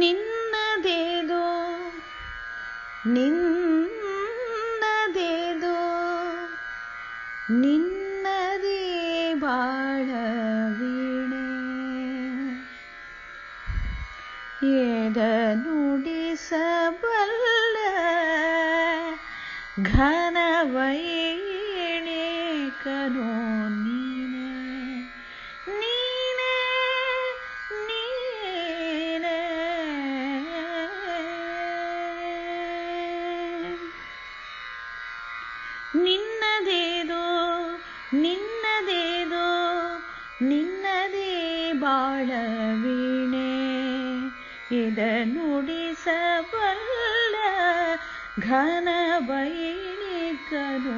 ನಿನ್ನದೇದೋ ನಿನ್ನದೇದೋ ನಿನ್ನದೇ ಬಾಳ ವೀಣೆ ಎದ ನುಡಿಸಬಲ್ಲ ಘನವೈಣೆ ಕನೋ ನೀನೆ ಬಾಳ ವೀಣೆ ಇದ ನುಡಿಸಬಲ್ಲ ಘನ ವೈಣಿಕನು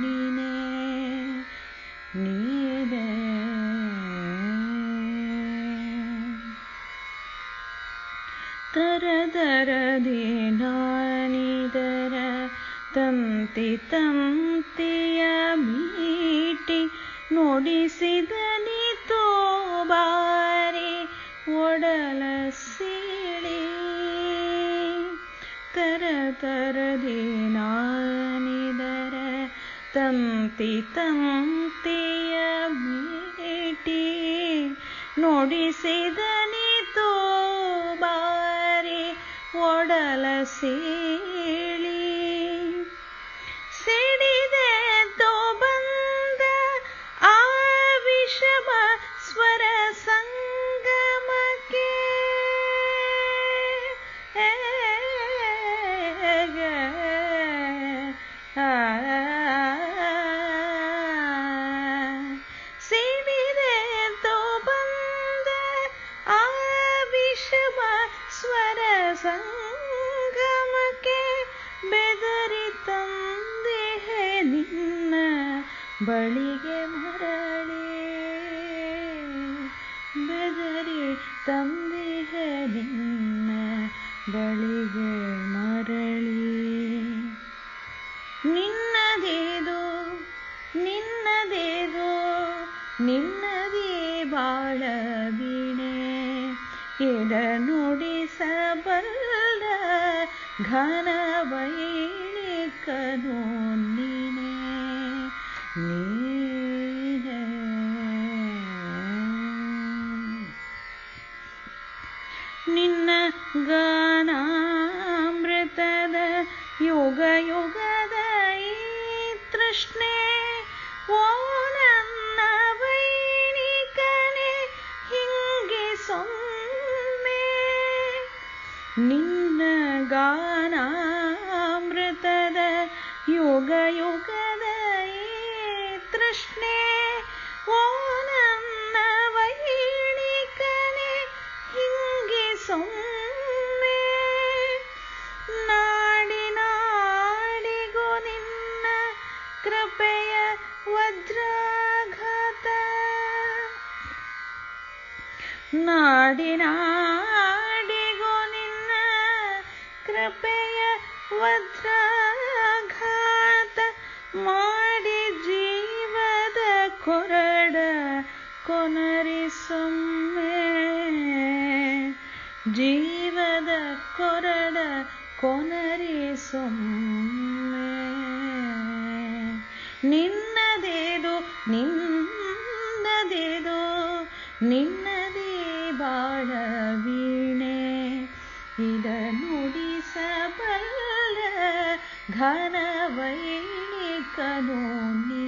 ನೀನೆ ನೀನೆ ತರದರದೆ ನಾನಿದರ ತಂತಿ ತಂತಿಯ ಮೀಟಿ ನುಡಿಸಿದ ಒಡಲ ಸೀಳಿ ತರ ತರದೆ ನಾನಿದರ ತಂತಿ ತಂತಿಯ ಮೀಟಿ ನೋಡಿಸಿದನಿತು ಬಾರಿ ಒಡಲ ಸೀಳಿ ಬಳಿಗೆ ಮರಳಿ ಬೆದರಿ ತಂದೆಹೆ ನಿನ್ನ ಬಳಿಗೆ ಮರಳಿ. ನಿನ್ನದೇದೋ ನಿನ್ನದೇದೋ, ನಿನ್ನದೇ ಬಾಳ ಬೀಣೆ ಎಡ ನುಡಿಸಬಲ್ಲ ಘನ ವೈಣಿಕನು ನೀನೆ ನಿನ್ನ ಗಾನಾಮೃತದ ಯುಗ ಯುಗದ ಈ ತೃಷ್ಣೆ ಓ ನನ್ನ ವೈಣಿಕನೆ ಹಿಂಗೆ ಸೊಮ್ಮೆ ನಿನ್ನ ಗಾನಾಮೃತದ ನಾಡಿ ನಾಡಿಗೂ ನಿನ್ನ ಕೃಪೆಯ ವಜ್ರಾಘಾತ ಮಾಡಿ ಜೀವದ ಕೊರಡ ಕೊನರಿಸೊಮ್ಮೆ ಜೀವದ ಕೊರಡ ಕೊನರಿಸೊಮ್ಮೆ ನಿನ್ನದೇದು ವೀಣೆ ಇದ ನುಡಿಸಬಲ್ಲ ಘನ ವೈಣಿಕನು ನೀನೆ ನೀ